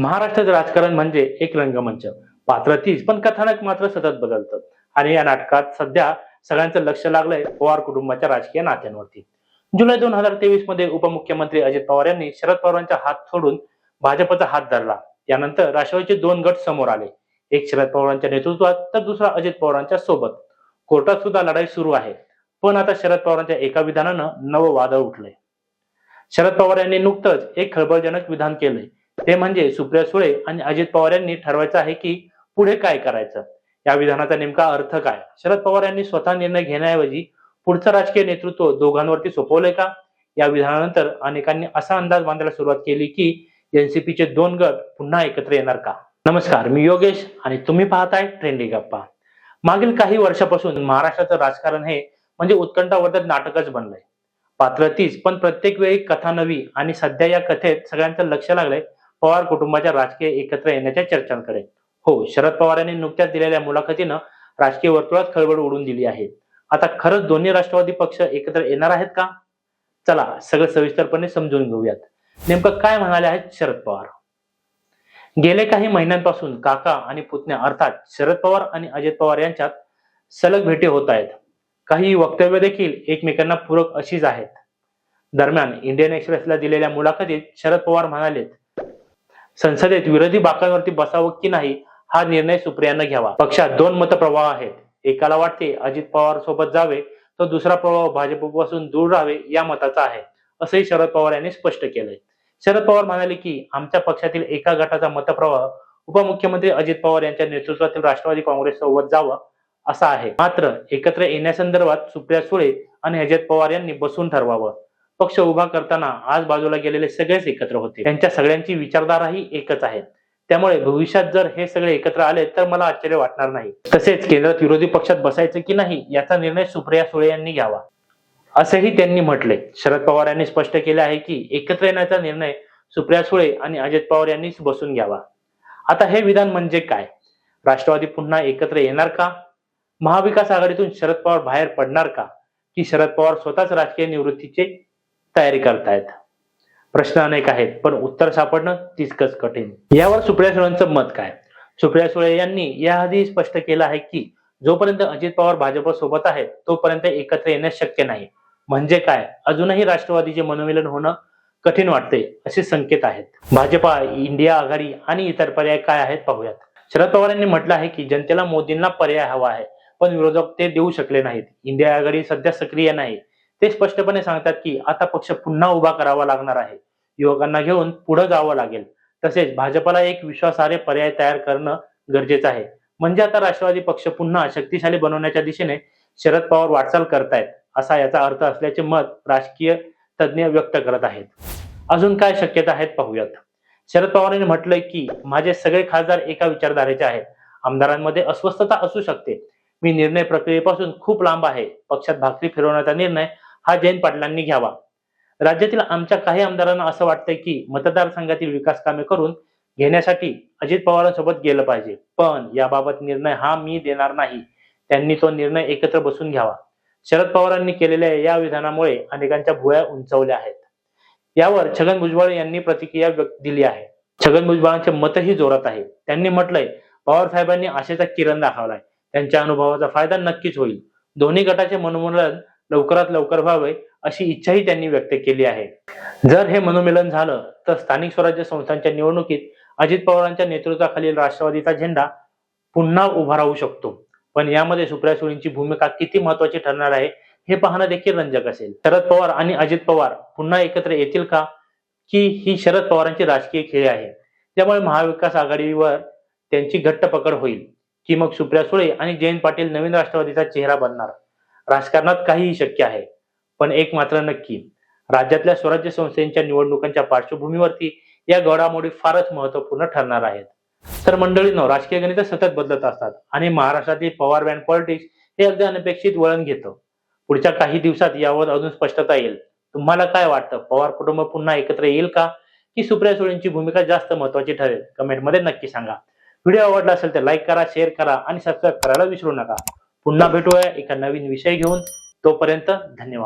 महाराष्ट्राचं राजकारण म्हणजे एक रंगमंच. पात्र तीच पण कथानक मात्र सतत बदलतं. आणि या नाटकात सध्या सगळ्यांचं लक्ष लागलंय पवार कुटुंबाच्या राजकीय नात्यांवरती. जुलै दोन हजार तेवीसमध्ये उपमुख्यमंत्री अजित पवार यांनी शरद पवारांचा हात सोडून भाजपचा हात धरला. त्यानंतर राष्ट्रवादीचे दोन गट समोर आले. एक शरद पवारांच्या नेतृत्वात तर दुसरा अजित पवारांच्या सोबत. कोर्टात सुद्धा लढाई सुरू आहे. पण आता शरद पवारांच्या एका विधानानं नवं वादळ उठलंय. शरद पवार यांनी नुकतंच एक खळबळजनक विधान केलंय. ते म्हणजे सुप्रिया सुळे आणि अजित पवार यांनी ठरवायचं आहे की पुढे काय करायचं. या विधानाचा नेमका अर्थ काय? शरद पवार यांनी स्वतः निर्णय घेण्याऐवजी पुढचं राजकीय नेतृत्व दोघांवरती सोपवलंय का? या विधानानंतर अनेकांनी असा अंदाज बांधायला सुरुवात केली की एनसीपीचे दोन गट पुन्हा एकत्र येणार का? नमस्कार मी योगेश आणि तुम्ही पाहताय ट्रेंडी गप्पा. मागील काही वर्षापासून महाराष्ट्राचं राजकारण हे म्हणजे उत्कंठावर्धक नाटकच बनलंय. पात्र तीच पण प्रत्येक वेळी कथा नवी आणि सध्या या कथेत सगळ्यांचं लक्ष लागलंय. पवार कुटुंबाच्या राजकीय एकत्र येण्याच्या चर्चांकडे. हो शरद पवार यांनी नुकत्याच दिलेल्या मुलाखतीनं राजकीय वर्तुळात खळबळ उडून दिली आहे. आता खरंच दोन्ही राष्ट्रवादी पक्ष एकत्र येणार आहेत का? चला सगळं सविस्तरपणे समजून घेऊयात. नेमकं काय म्हणाले आहेत शरद पवार? गेले काही महिन्यांपासून काका आणि पुतण्या अर्थात शरद पवार आणि अजित पवार यांच्यात सलग भेटी होत आहेत. काही वक्तव्य देखील एकमेकांना पूरक अशीच आहेत. दरम्यान इंडियन एक्सप्रेसला दिलेल्या मुलाखतीत शरद पवार म्हणालेत संसदेत विरोधी बाकांवरती बसावं की नाही हा निर्णय सुप्रियांना घ्यावा. पक्षात दोन मतप्रवाह आहेत. एकाला वाटते अजित पवार सोबत जावे तर दुसरा प्रवाह भाजपपासून दूर राहावे या मताचा आहे असंही शरद पवार यांनी स्पष्ट केलंय. शरद पवार म्हणाले की आमच्या पक्षातील एका गटाचा मतप्रवाह उपमुख्यमंत्री अजित पवार यांच्या नेतृत्वातील राष्ट्रवादी काँग्रेस सोबत जावं असा आहे. मात्र एकत्र येण्यासंदर्भात सुप्रिया सुळे आणि अजित पवार यांनी बसून ठरवावं. पक्ष उभा करताना आज बाजूला गेलेले सगळेच एकत्र होते. त्यांच्या सगळ्यांची विचारधाराही एकच आहे. त्यामुळे भविष्यात जर हे सगळे एकत्र आले तर मला आश्चर्य वाटणार नाही. तसेच केंद्रात विरोधी पक्षात बसायचं की नाही याचा निर्णय सुप्रिया सुळे यांनी घ्यावा. असेही त्यांनी म्हटले. शरद पवार यांनी स्पष्ट केले आहे की एकत्र येण्याचा निर्णय सुप्रिया सुळे आणि अजित पवार यांनीच बसून घ्यावा. आता हे विधान म्हणजे काय? राष्ट्रवादी पुन्हा एकत्र येणार का? महाविकास आघाडीतून शरद पवार बाहेर पडणार का? की शरद पवार स्वतःच राजकीय निवृत्तीचे तयारी करतायत. प्रश्न अनेक आहेत पण उत्तर सापडणं तितकंच कठीण. यावर सुप्रिया सुळेंचं मत काय? सुप्रिया सुळे यांनी याआधी स्पष्ट केलं आहे की जोपर्यंत अजित पवार भाजप सोबत आहेत तोपर्यंत एकत्र येणं शक्य नाही. म्हणजे काय? अजूनही राष्ट्रवादीचे मनोमिलन होणं कठीण वाटते असे संकेत आहेत. भाजपा इंडिया आघाडी आणि इतर पर्याय काय आहेत पाहूयात. शरद पवार यांनी म्हटलं आहे की जनतेला मोदींना पर्याय हवा आहे पण विरोधक ते देऊ शकले नाहीत. इंडिया आघाडी सध्या सक्रिय नाही. ते स्पष्टपणे सांगतात की आता पक्ष पुन्हा उभा करावा लागणार आहे. युवकांना घेऊन पुढे जावं लागेल. तसेच भाजपला एक विश्वासार्ह पर्याय तयार करणं गरजेचं आहे. म्हणजे आता राष्ट्रवादी पक्ष पुन्हा शक्तिशाली बनवण्याच्या दिशेने शरद पवार वाटचाल करतायत असा याचा अर्थ असल्याचे मत राजकीय तज्ज्ञ व्यक्त करत आहेत. अजून काय शक्यता आहेत पाहूयात. शरद पवारांनी म्हटलंय की माझे सगळे खासदार एका विचारधारेचे आहेत. आमदारांमध्ये अस्वस्थता असू शकते. मी निर्णय प्रक्रियेपासून खूप लांब आहे. पक्षात भाकरी फिरवण्याचा निर्णय हा जयंत पाटलांनी घ्यावा. राज्यातील आमच्या काही आमदारांना असं वाटतंय की मतदारसंघातील विकास कामे करून घेण्यासाठी अजित पवारांसोबत गेलं पाहिजे. पण याबाबत निर्णय हा मी देणार नाही. त्यांनी तो निर्णय एकत्र बसून घ्यावा. शरद पवारांनी केलेल्या या विधानामुळे अनेकांच्या भुया उंचावल्या आहेत. यावर छगन भुजबळ यांनी प्रतिक्रिया व्यक्त दिली आहे. छगन भुजबळांचे मतही जोरात आहे. त्यांनी म्हटलंय पवार साहेबांनी आशेचा किरण दाखवलाय. त्यांच्या अनुभवाचा फायदा नक्कीच होईल. दोन्ही गटाचे मनोमिलन लवकरात लवकर व्हावे अशी इच्छाही त्यांनी व्यक्त केली आहे. जर हे मनोमिलन झालं तर स्थानिक स्वराज्य संस्थांच्या निवडणुकीत अजित पवारांच्या नेतृत्वाखालील राष्ट्रवादीचा झेंडा पुन्हा उभा राहू शकतो. पण यामध्ये सुप्रिया सुळेंची भूमिका किती महत्वाची ठरणार आहे हे पाहणं देखील रंजक असेल. शरद पवार आणि अजित पवार पुन्हा एकत्र येतील का की ही शरद पवारांची राजकीय खेळी आहे? त्यामुळे महाविकास आघाडीवर त्यांची घट्ट पकड होईल की मग सुप्रिया सुळे आणि जयंत पाटील नवीन राष्ट्रवादीचा चेहरा बनणार? राजकारणात काहीही शक्य आहे पण एक मात्र नक्की राज्यातल्या स्वराज्य संस्थेच्या निवडणुकांच्या पार्श्वभूमीवरती या घडामोडी फारच महत्त्वपूर्ण ठरणार आहेत. तर मंडळींनो राजकीय गणित सतत बदलत असतात आणि महाराष्ट्रातील पवार बँड पॉलिटिक्स हे अगदी अनपेक्षित वळण घेतं. पुढच्या काही दिवसात यावर अजून स्पष्टता येईल. तुम्हाला काय वाटतं? पवार कुटुंब पुन्हा एकत्र येईल का? की सुप्रिया सुळेंची भूमिका जास्त महत्वाची ठरेल? कमेंटमध्ये नक्की सांगा. व्हिडिओ आवडला असेल तर लाईक करा शेअर करा आणि सबस्क्राईब करायला विसरू नका. पुन्हा भेटूया एका नवीन विषय घेऊन. तोपर्यंत धन्यवाद.